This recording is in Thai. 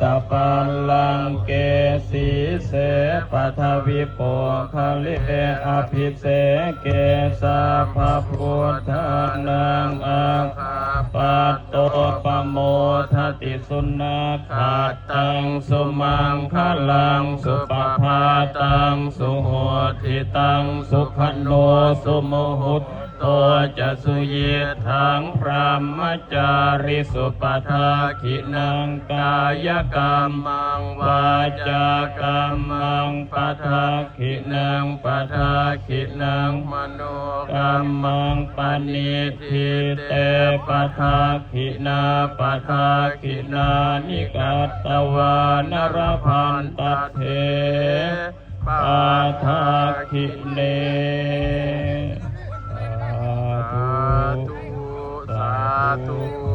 ตาปัลลังเกสีเสปัทวิโปคะเลอภิเสเกสาภาพุทธานังอาคาปัตโตป โมทติสุนาขาตังสุมังคลังสุปภาตังสุโหทิตังสุขโนสุโมหุตโตจะสุเยทังพรหมจาริสุปทาขินังกายกรรมังวาจากรรมังปทาขินังปทาขินังมโน กรรมังปณิทิเตปทาขินาปทาขินานิกัตตวานรพันตเถปทาขิเนสาธุสาธุ